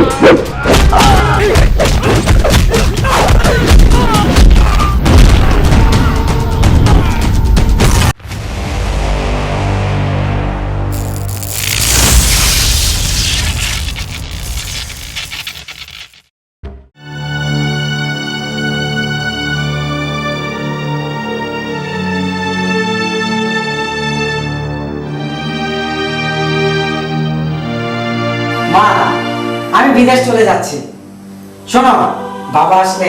Yep, yep, yep. যাচ্ছি। শোনো বাবা আসলে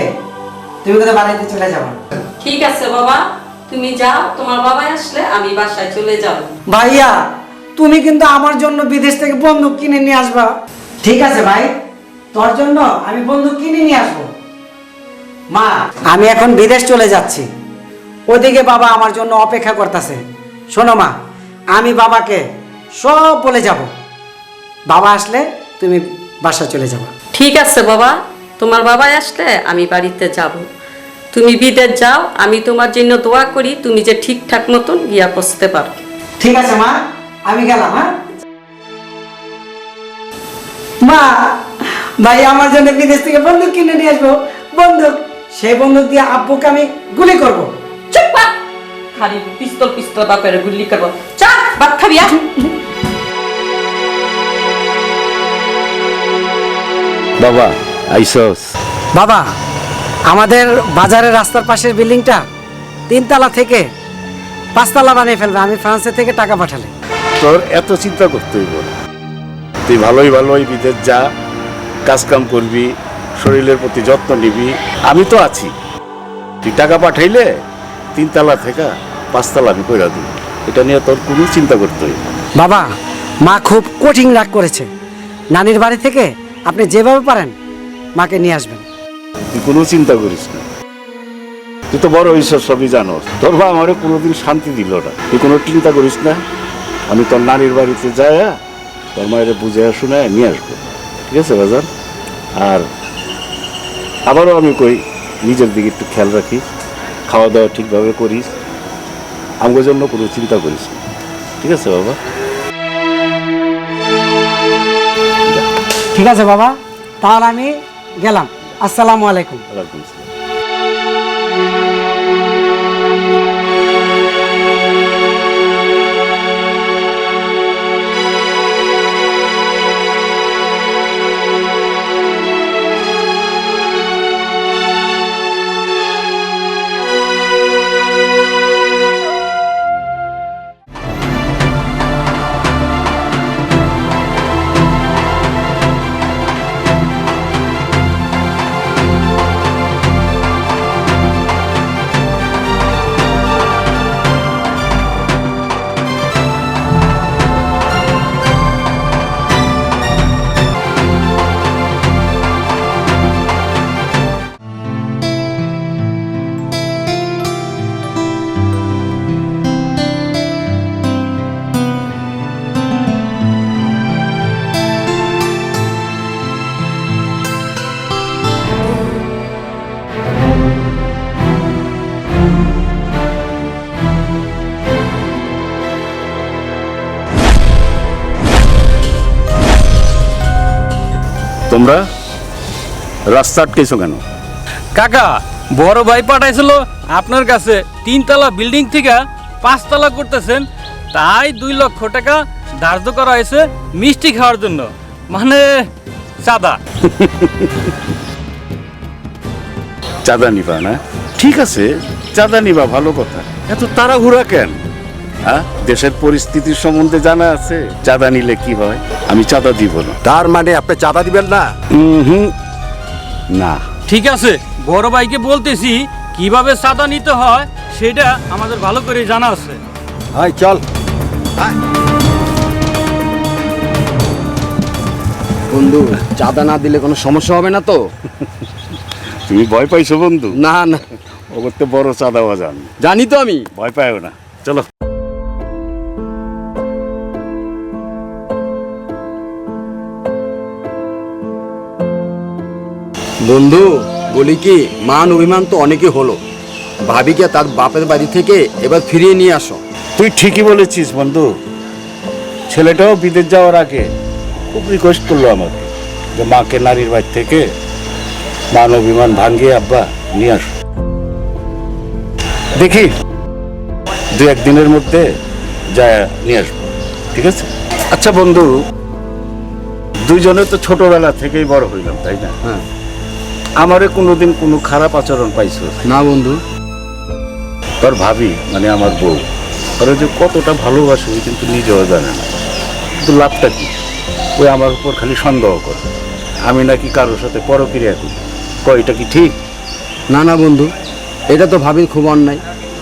তুমি কোথায় বাড়িতে চলে যাব? ঠিক আছে বাবা। তুমি যাও তোমার বাবা আসলে আমি বাসায় চলে যাব। ভাইয়া তুমি কিন্তু আমার জন্য বিদেশ থেকে বন্দুক কিনে নিয়ে আসবা। ঠিক আছে ভাই। তোর জন্য আমি বন্দুক কিনে নিয়ে আসব। মা আমি এখন বিদেশ চলে যাচ্ছি। ওদিকে বাবা আমার জন্য অপেক্ষা করতেছে। শোনো মা আমি বাবাকে সব বলে যাব। বাবা আসলে তুমি বাসা চলে যাবা। ঠিক আছে বাবা। তোমার বাবা আসলে আমি বাড়িতে যাব। তুমি বিদেশ যাও আমি তোমার জন্য দোয়া করি তুমি যে ঠিকঠাক মতন গিয়া পৌঁছতে পারো। ঠিক আছে মা। আমি গেলাম হ্যাঁ? মা ভাই আমার জন্য বিদেশ থেকে বন্দুক কিনে নিয়ে আসব। বন্দুক সেই বন্দুক দিয়ে আব্বুকে আমি গুলি করব। চুপ খালি পিস্তল পিস্তল বাপের গুল্লি করব। চা ভাত খাবি বাবা আইসস। বাবা আমাদের বাজারের রাস্তার পাশের বিল্ডিংটা তিনতলা থেকে পাঁচতলা বানিয়ে ফেলবে। আমি ফ্রান্সে থেকে টাকা পাঠালে। তোর এত চিন্তা করতে হইব না। তুই ভালোই ভালোই বিদেশ যা কাজ কাম করবি শরীরের প্রতি যত্ন নিবি। আমি তো আছি। তুই টাকা পাঠাইলে তিনতলা থেকে পাঁচতলা আমি কইরা দিব। এটা নিয়ে তোর কোনো চিন্তা করতে হইব বাবা মা খুব কঠিন রাগ করেছে। নানির বাড়ি থেকে আপনি যেভাবে পারেন, মাকে নিয়ে আসবেন। তুই কোনো চিন্তা করিস না। তুই তো বড় হইস সবই জানো তোর মা আমারে কোনোদিন শান্তি দিল না। তুই কোনো চিন্তা করিস না। আমি তোর নানির বাড়িতে যাই তোর মায়ের বুঝে শুনে নিয়ে আসব। ঠিক আছে বাজার আর আবারও আমি কই, নিজের দিকে একটু খেয়াল রাখিস খাওয়া দাওয়া ঠিকভাবে করিস। আমার জন্য কোনো চিন্তা করিস ঠিক আছে, বাবা? ঠিক আছে বাবা তাহলে আমি গেলাম। আসসালামু আলাইকুম। তোমরা রাস্তা আটকেছো কেন? কাকা বড় ভাই পাঠাইছিল আপনার কাছে তিনতলা বিল্ডিং থেকে পাঁচতলা করতেছেন তাই দুই লক্ষ টাকা ধার্য করা হয়েছে মিষ্টি খাওয়ার জন্য। মানে চাঁদা। চাঁদা নিবা না? ঠিক আছে চাঁদা নিবা ভালো কথা। এত তাড়াহুড়া কেন? হ্যাঁ? দেশের পরিস্থিতির সম্বন্ধে জানা আছে। চাঁদা নিলে কি হয়? আমি চাঁদা দিব না। তার মানে আপনি চাঁদা দিবেন না? হুম। না। ঠিক আছে বড় ভাইকে বলতেছি কীভাবে চাঁদা নিতে হয় সেটা আমাদের ভালো করে জানা আছে। হাই চল। বন্ধু চাঁদা না দিলে কোনো সমস্যা হবে না তো? তুমি ভয় পাইছো বন্ধু? না না। ও করতে বড় চাঁদা বাজান জানি তো আমি। ভয় পাইও না। চলো। বন্ধু বলি কি মান অভিমান তো অনেকই হলো। ভাবিকে তার বাপের বাড়ি থেকে এবার ফিরিয়ে নিয়ে আসো। তুই ঠিকই বলেছিস বন্ধু। ছেলেটাও বিদেশ যাওয়ার আগে খুব রিকোয়েস্ট করল আমাকে যে মাকে নারীর বাড়ি থেকে মান অভিমান ভাঙ্গিয়ে আব্বা নিয়ে আস। দেখি দু একদিনের মধ্যে যা নিয়ে আসব। ঠিক আছে? আচ্ছা বন্ধু দুইজনে তো ছোটবেলা থেকেই বড় হইলাম তাই না? হ্যাঁ। আমারে কোনোদিন কোনো খারাপ আচরণ পাইছো? না বন্ধু। তোর ভাবি মানে আমার বউ ওরা যে কতটা ভালোবাসে ওই কিন্তু নিজেও জানে না। কিন্তু লাভটা কি? ওই আমার উপর খালি সন্দেহ করে। আমি নাকি কারোর সাথে পরক্রিয়া করি। এটা কি ঠিক? না না বন্ধু এটা তো ভাবির খুব অন্যায়।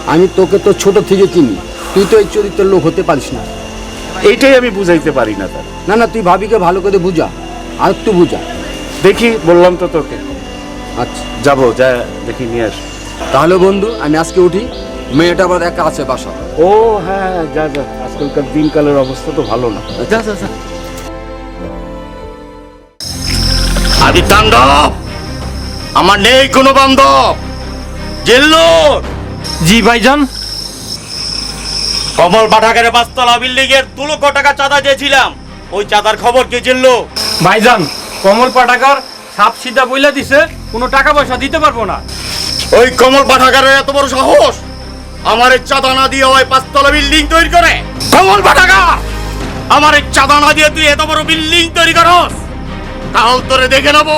আমি তোকে তো ছোট থেকে চিনি। তুই তো এই চরিত্রের লোক হতে পারিস না। এইটাই আমি বুঝাইতে পারি না তার। না না তুই ভাবিকে ভালো করে বুঝা। আর একটু বুঝা। দেখি বললাম তো তোকে। আচ্ছা যাব যা দেখি নিয়ে আস। তাহলে বন্ধু আমি আজকে উঠি মেয়েটা আবার একা আছে বাসা ও হ্যাঁ যা যা আজকালকার দিনকালের অবস্থা তো ভালো না। যা যা যা। আদি তাণ্ডব আমার নেই কোনো বান্ধব জেল্লোর। জি ভাইজান। কমল পাঠাগারে পাঁচতলা বিল্ডিং এর দু লক্ষ টাকা চাঁদা চেয়েছিলাম ওই চাঁদার খবর কে জেল্লো? ভাইজান কমল পাটাকার সাপ সিধা বইলা দিছে। কোনো টাকা পয়সা দিতে পারব না। ওই কমল পাঠাগারের এত বড় সাহস? আমার এই চাঁদা না দিয়ে ওই পাঁচতলা বিল্ডিং তৈরি করে? কমল পাঠাগার! আমার এই চাঁদা না দিয়ে তুই এত বড় বিল্ডিং তৈরি করস? কাল তোরে দেখে নেব।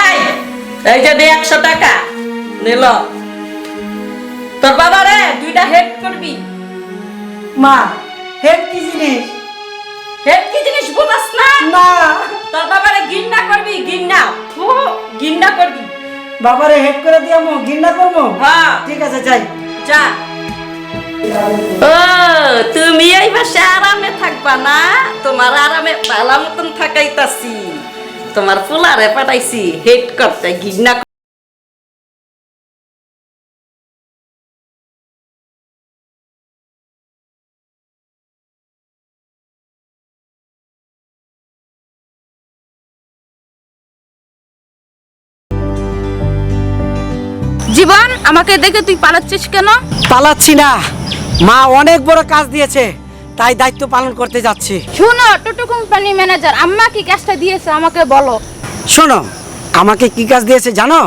এই এই যে দে একশো টাকা। নিল তোর বাবা রে দুইটা হেড করবি। মা হেড কি জিনিস? কি জিনিস বুঝাস না? না। তোর বাবারে গিন্না করবি গিন্না ফু, গিন্না করবি। বাবারে হেড করে দিয়ে আমো ঘৃণা করব হ্যাঁ। ঠিক আছে যাই। যা। ও তুমি এই মাসে আরামে থাকবা না? তোমার আরামে পালা মতন থাকাইতাছি। তোমার ফুলারে পাঠাইছি হেড করতে গিন্না আমাকে দেখে তুই পালাচ্ছিস কেন? পালাচ্ছি না। মা অনেক বড় কাজ দিয়েছে তাই দায়িত্ব পালন করতে যাচ্ছি। শুনো টোটো কোম্পানি ম্যানেজার আম্মা কি কাজটা দিয়েছে আমাকে বলো। শোনো আমাকে কি কাজ দিয়েছে জানো?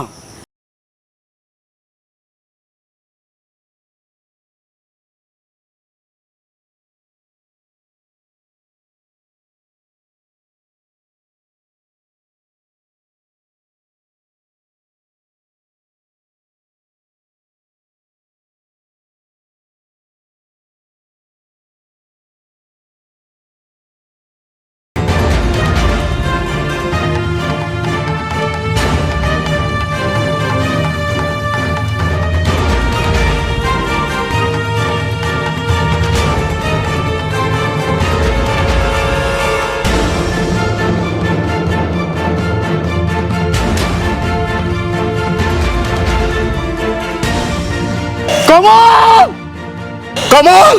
কমল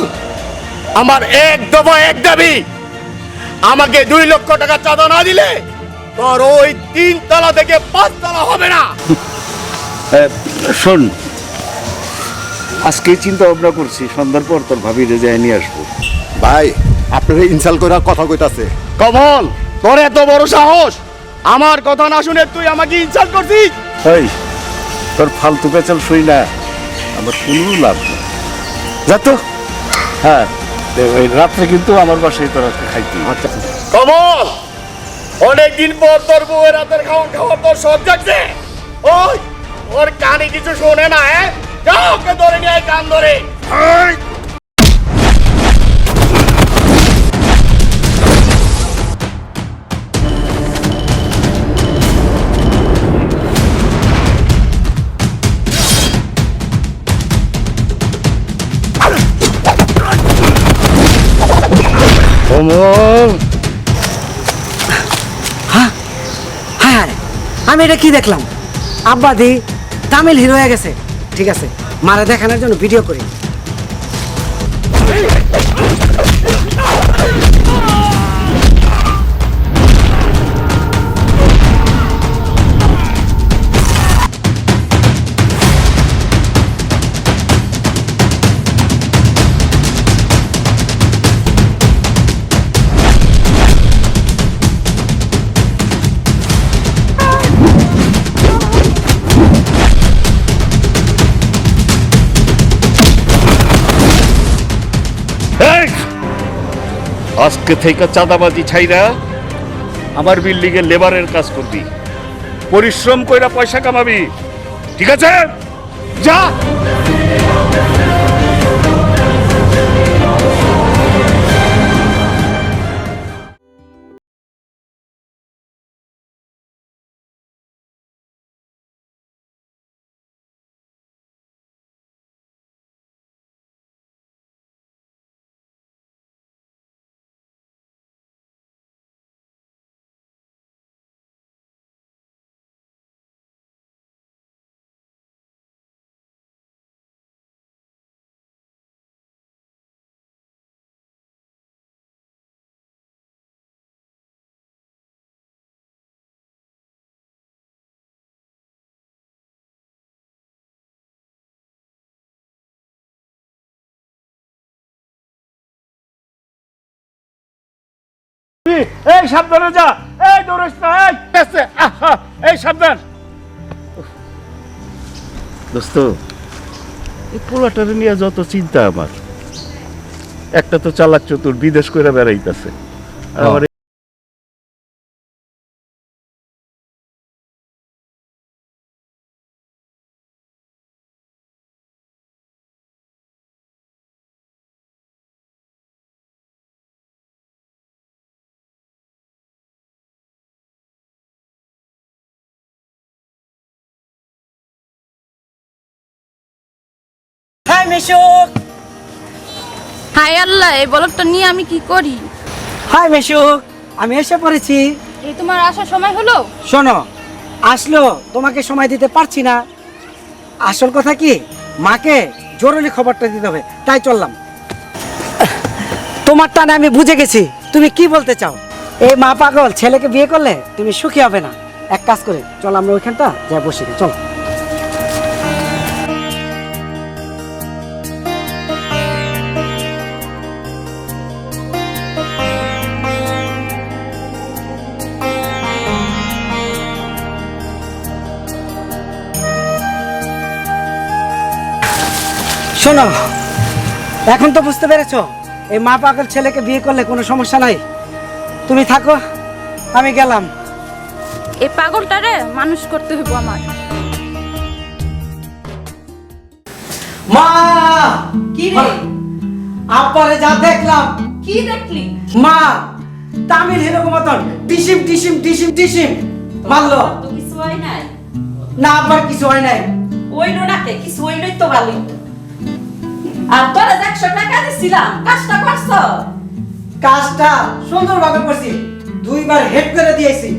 আমার এক দফা এক দাবি আমাকে দুই লক্ষ টাকা চাঁদা না দিলে তোর ওই তিন তলা থেকে পাঁচ তলা হবে না। শোন আজকে চিন্তা ভাবনা করছি সন্ধ্যার পর তোর ভাবি রেজে নিয়ে আসব। ভাই আপনারা ইনসাল করে কথা কইতাছে। কমল তোর এত বড় সাহস? আমার কথা না শুনে তুই আমাকে ইনসাল্ট করছিস? এই তোর ফালতু পেঁচাল শুই না আমার কোনো লাভ নেই। যা তো। হ্যাঁ ওই রাত্রে কিন্তু আমার বাসায় তোর আজকে খাইতে। আচ্ছা। কমল অনেকদিন পর তোর বউয়ের রাতের খাওয়া খাওয়ার তোর সব যাচ্ছে ওই ওর কানে কিছু শোনে না হ্যাঁ? কাউকে ধরে নিয়ে কান ধরে। কমল হ্যাঁ? হ্যাঁ আমি এটা কি দেখলাম? আব্বা দি, তামিল হিরো হয়ে গেছে। ঠিক আছে, মারা দেখানোর জন্য ভিডিও করি। আজকে থেকে চাঁদাবাজি ছাইরা আমার বিল্ডিং এর লেবারের কাজ করবি। পরিশ্রম কইরা পয়সা কামাবি। ঠিক আছে? যা! এই সাবধানে যা। এই দৌড়িস না এই। সাবধান। দোস্ত এই পোলাটারে নিয়ে যত চিন্তা আমার। একটা তো চালাক চতুর বিদেশ করে বেড়াইতেছে। আমার আল্লাহ এই বলদটা নিয়ে আমি কি করি? হাই মেশুক আমি এসে পড়েছি। এই তোমার আসার সময় হলো? শোনো আসলো তোমাকে সময় দিতে পারছি না। আসল কথা কি? মাকে জরুরি খবরটা দিতে হবে তাই চললাম। তোমার টানে আমি বুঝে গেছি তুমি কি বলতে চাও? এই মা পাগল ছেলেকে বিয়ে করলে তুমি সুখী হবে না। এক কাজ করে চল আমরা ওইখানটা যাই বসে চলো। শোনো এখন তো বুঝতে পেরেছ এই মা পাগল ছেলেকে বিয়ে করলে কোনো সমস্যা নাই। তুমি থাকো আমি গেলাম। এই পাগলটারে মানুষ করতে হইব আমার। মা! কি রে? আব্বারে যা দেখলাম। কি দেখলি? মা তামিল হিরোর মতন ডিসিম ডিসিম ডিসিম ডিসিম। মারলো। তো কিছু হয় নাই? না আবার কিছু হয় নাই। ওইলো নাকে কিছু ওইলোই তো ভালোই। আর তোরা একশো টাকা দিছিলাম। কাজটা করছ? কাজটা সুন্দরভাবে করছি। দুইবার হেড করে দিয়েছি।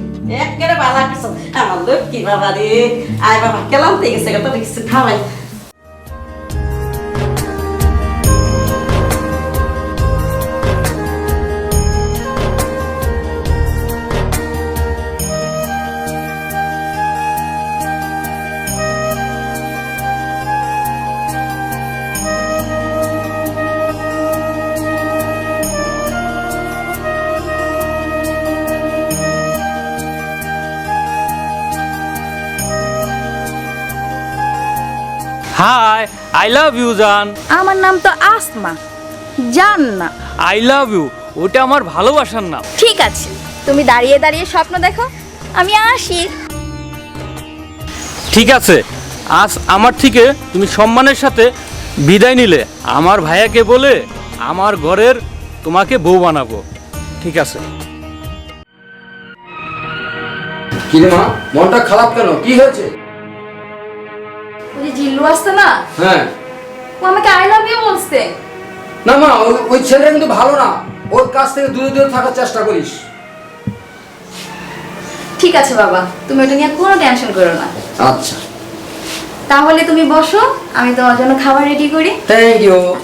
একেবারে ভালো কিছু আমার লোক কি বাবা রে। আয় বাবা কেলাম থেকে গেছে তো কিছু খাওয়াই। আই লাভ ইউ জান। আমার নাম তো আসমা। জান না আই লাভ ইউ ওটা আমার ভালোবাসার নাম। ঠিক আছে। তুমি দাঁড়িয়ে দাঁড়িয়ে স্বপ্ন দেখো। আমি আসি। ঠিক আছে। আজ আমার থেকে তুমি সম্মানের সাথে বিদায় নিলে। আমার ভাইয়াকে বলে আমার ঘরের তোমাকে বউ বানাবো। ঠিক আছে। কিরে মা? মনটা খারাপ কেন? কি হয়েছে? ওই আসতে আসছে না? হ্যাঁ। ও আমাকে আই লাভ ইউ বলছে। না মা ওই- ওই ছেলেটা কিন্তু ভালো না। ওর কাছ থেকে দূরে দূরে থাকার চেষ্টা করিস। ঠিক আছে বাবা তুমি ওটা নিয়ে কোনো টেনশন করো না। আচ্ছা। তাহলে তুমি বসো আমি তোমার জন্য খাবার রেডি করি। থ্যাংক ইউ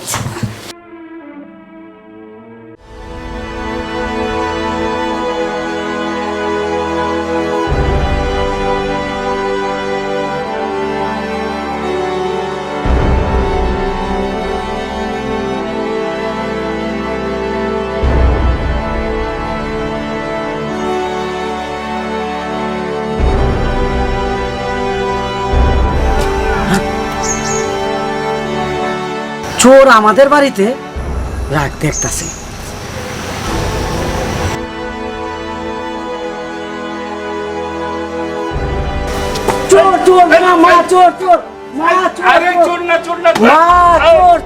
চোর আমাদের বাড়িতে রাগ দেখতেছে। চোর চোর চোর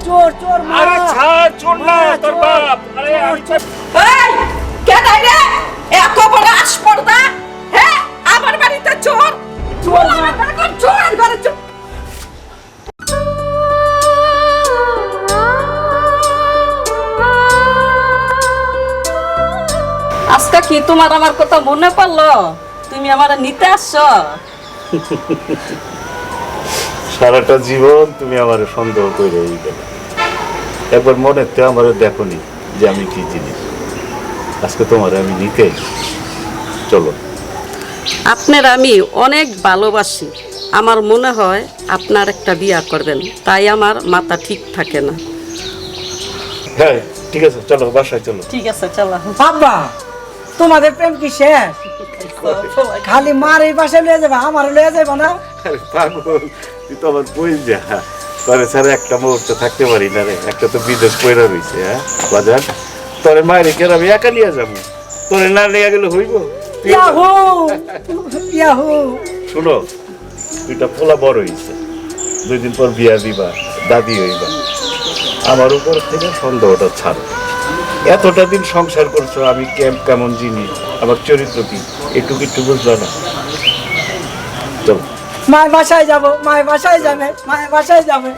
চোর চোর কে হ্যাঁ আমার বাড়িতে চোর? চোর চোর ঘরে চোর। আজকে কি তোমার আমার কথা মনে পড়ল? তুমি আমার নিতে আসছো? সারাটা জীবন তুমি আমার সন্দেহ করে গেলে একবার মনেতে আমার দেখনি যে আমি কি জিনিস। আজকে তোমার আমি নিতে চলো। আপনার আমি অনেক ভালোবাসি। আমার মনে হয় আপনার একটা বিয়া করবেন তাই আমার মাথা ঠিক থাকে না। হ্যাঁ ঠিক আছে চলো বাসায় চলো। ঠিক আছে চলো। আব্বা তোমাদের প্রেম কি শেষ? খালি মার এই পাশে লয়ে যাবে আমার লয়ে যাবে না? পাগল তুই তো আমার বই যা। তোরে ছাড়া একটা মুহূর্তে থাকতে পারি না রে একটা তো বিদেশ পয়রা রয়েছে হ্যাঁ? বাজার তোরে মায়ের কেন আমি একা নিয়ে যাব। তোরে না নিয়ে গেলে হইব? ইয়াহু! ইয়াহু! শুনো দুইটা পোলা বড় হয়েছে দুই দিন পর বিয়া দিবা দাদি হইবা। আমার উপর থেকে সন্দেহটা ছাড়ো। এতটা দিন সংসার করছ, আমি কেম কেমন জিনিস আমার চরিত্র কি? একটু একটু বুঝলো না? মায়ের বাসায় যাব, মায়ের বাসায় যাবে, মায়ের বাসায় যাবে।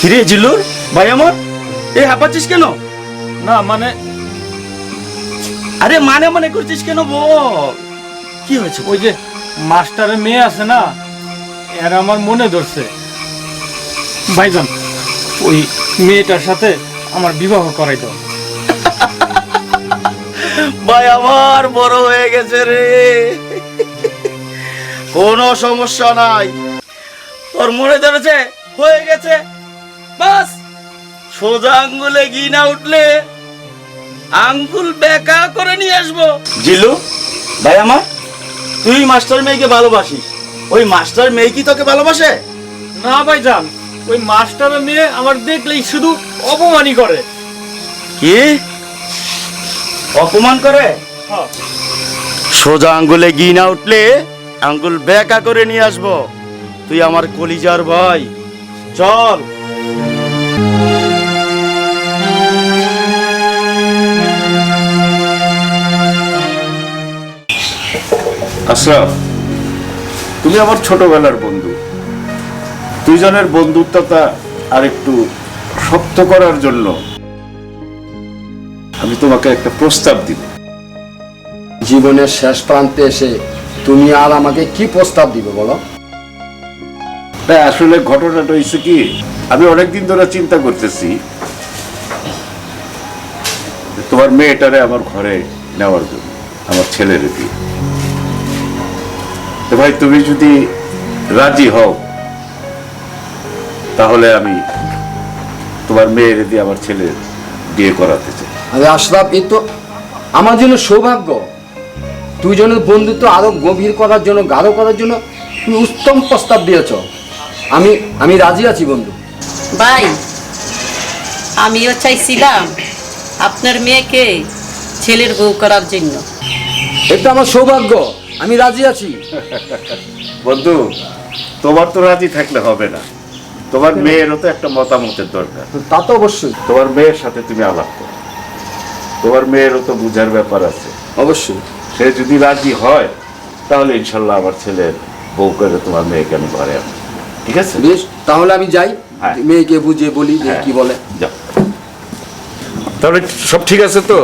কিরে জিল্লুর? ভাই আমার এ হাঁপাচ্ছিস কেন? না মানে আরে মানে মানে করছিস কেন বল? কি হয়েছে? ওই যে মাস্টারের মেয়ে আছে না এর আমার মনে ধরছে। ভাইজান ওই মেয়েটার সাথে আমার বিবাহ করাই দাও। ভাই আমার বড় হয়ে গেছে রে। কোনো সমস্যা নাই। তোর মনে ধরেছে হয়ে গেছে। বাস। সোজা আঙ্গুলে ঘি না উঠলে আঙ্গুল বেকা করে নিয়ে আসব। জিল্লু ভাই আমার তুই মাস্টার মেয়েকে ভালোবাসিস। ওই মাস্টার মেয়ে কি তোকে ভালোবাসে? না ভাইজান ওই মাস্টারের মেয়ে আমার দেখলেই শুধু অপমানই করে। কি? অপমান করে? হ্যাঁ। সোজা আঙ্গুলে ঘি না উঠলে আঙ্গুল বেকা করে নিয়ে আসব। তুই আমার কলিজার ভাই। চল। আশরাফ তুমি আমার ছোটবেলার বন্ধু। দুইজনের বন্ধুত্বটা আর একটু শক্ত করার জন্য আমি তোমাকে একটা প্রস্তাব দিব। জীবনের শেষ প্রান্তে এসে তুমি আর আমাকে কি প্রস্তাব দিবে বলো? আসলে ঘটনাটা হয়েছে কি আমি অনেকদিন ধরে চিন্তা করতেছি তোমার মেয়েটারে আমার ঘরে নেওয়ার জন্য, আমার ছেলের বিয়ে তো ভাই, তুমি যদি রাজি হও, তাহলে আমি তোমার মেয়ের দিয়ে আমার ছেলের বিয়ে করাতে চাই। আরে আশরাফ, এ তো আমার জন্য সৌভাগ্য। দুজনের বন্ধুত্ব আরও গভীর করার জন্য, গাঢ় করার জন্য তুমি উত্তম প্রস্তাব দিয়েছ। আমি আমি রাজি আছি, বন্ধু। ভাই আমিও চাইছিলাম আপনার মেয়েকে ছেলের বউ করার জন্য। এটা আমার সৌভাগ্য আমি রাজি আছি। বন্ধু তোমার তো রাজি থাকলে হবে না। তোমার মেয়েরও তো একটা মতামতের দরকার। তা তো অবশ্যই। তোমার মেয়ের সাথে তুমি আলাপ করো। তোমার মেয়েরও তো বুঝার ব্যাপার আছে। অবশ্যই। সে যদি রাজি হয় তাহলে ইনশাল্লাহ আমার ছেলের বউ করে তোমার মেয়েকে আমি ঘরে আনব। ঠিক আছে? বেশ তাহলে আমি যাই। মেয়েকে বুঝিয়ে বলি যে হ্যাঁ। কি বলে। তাহলে সব ঠিক আছে তো?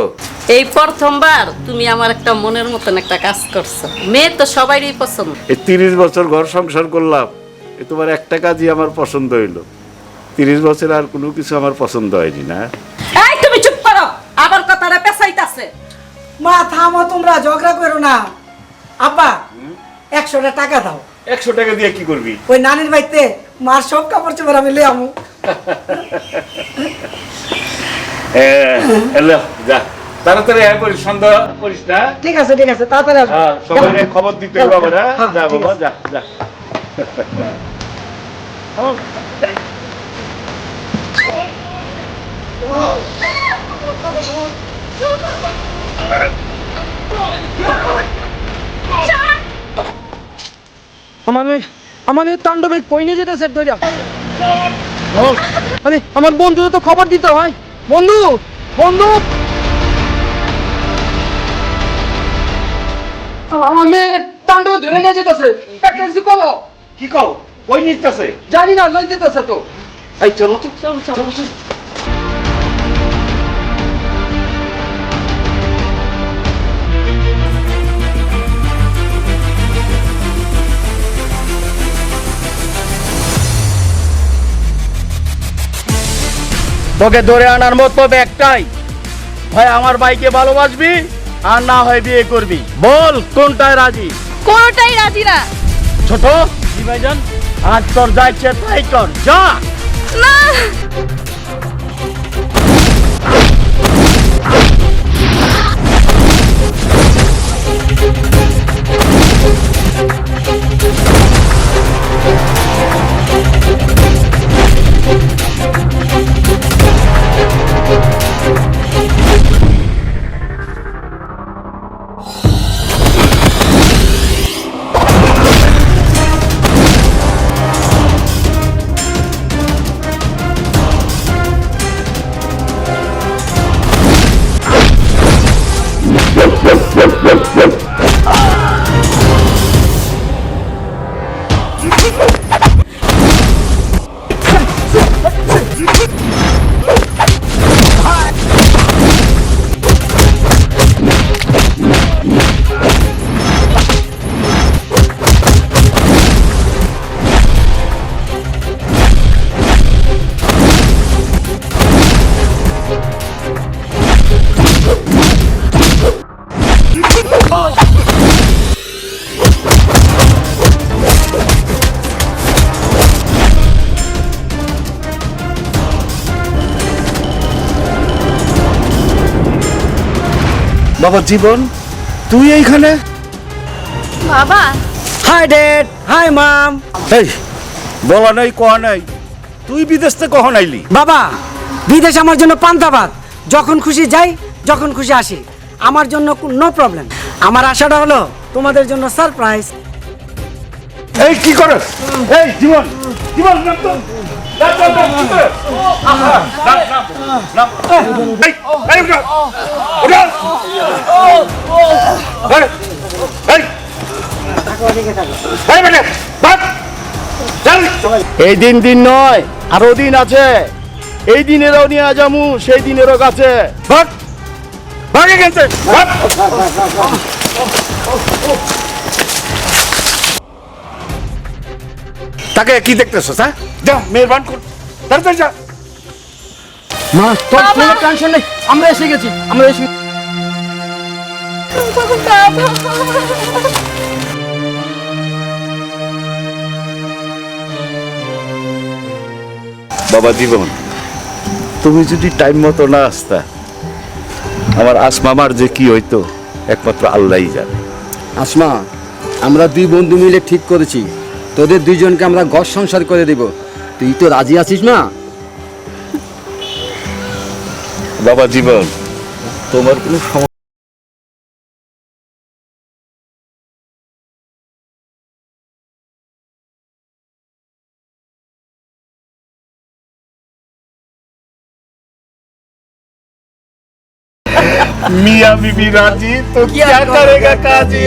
এই প্রথমবার তুমি আমার একটা মনের মতন একটা কাজ করছ। মেয়ে তো সবারই পছন্দ। এই তিরিশ বছর ঘর সংসার করলাম এ তোমার একটা কাজই আমার পছন্দ হইল। তিরিশ বছর আর কোনো কিছু আমার পছন্দ হয়নি না? এই তুমি চুপ করো আবার কথাটা পেছাইতাছে মা থামো তোমরা ঝগড়া করো না। আব্বা একশোটা টাকা দাও। একশো টাকা দিয়ে কি করবি? ওই নানির বাড়িতে মার সব কাপড় চোপড় আমি এলো যা। তাড়াতাড়ি আয় করিস সন্ধ্যা করিস না? ঠিক আছে ঠিক আছে তাড়াতাড়ি আসব হ্যাঁ, সবাই খবর দিতে হবে আবার হ্যাঁ? হ্যাঁ, যা বাবা আছে। যা যা। আমাদের আমাদের তাণ্ডবে কই নিয়ে যেতেছে দইরা আরে আমার বন্ধুদের তো খবর দিতে হয়। বন্ধু বন্ধু। আমাদের তাণ্ডবে ধরে নিয়ে যেতেছে। করো কি কও? কই নিতেছে? জানি না লই যেতেছে তো। এই চলো তো। চলো চলো। তোকে ধরে আনার মতো একটাই। ভাই আমার ভাইকে ভালোবাসবি আর না হয় বিয়ে করবি। বল কোনটায় রাজি? কোনটাই রাজি না। ছোট জি ভাইজান আজ তোর যা ইচ্ছে তাই কর যা। না। Yep, yep, বাবা জীবন। তুই এইখানে? বাবা। হাই ডেড হাই মাম এই বলা নাই কয়া নাই। তুই বিদেশ থেকে কখন আইলি? বাবা বিদেশ আমার জন্য পান্তাবাদ যখন খুশি যাই যখন খুশি আসি। আমার জন্য নো প্রবলেম আমার আশাটা হলো তোমাদের জন্য সারপ্রাইজ এই কি করে এই জীবন। জীবন নাম তো। এই, দিন দিন নয় আরও দিন আছে এই দিনেরও নিয়ে যামু সেই দিনেরও কাছে ভাগ। ভাগ এখান থেকে, তাকে কি দেখতেছ হ্যাঁ? যা মেহরবান কর। তাড়াতাড়ি যা। মা তোর কোনো টেনশন নেই আমরা এসে গেছি আমরা এসে বাবা জীবন তুমি যদি টাইম মতো না আসতা আমার আসমামার যে কি হইতো একমাত্র আল্লাহই জানে। আসমা আমরা দুই বন্ধু মিলে ঠিক করেছি। তোদের দুইজনকে আমরা ঘর সংসার করে দেব তুই তো রাজি আছিস না বাবা জীবন তোমার কোনো সমস্যা मियाँ बीबी राजी तो क्या करेगा काजी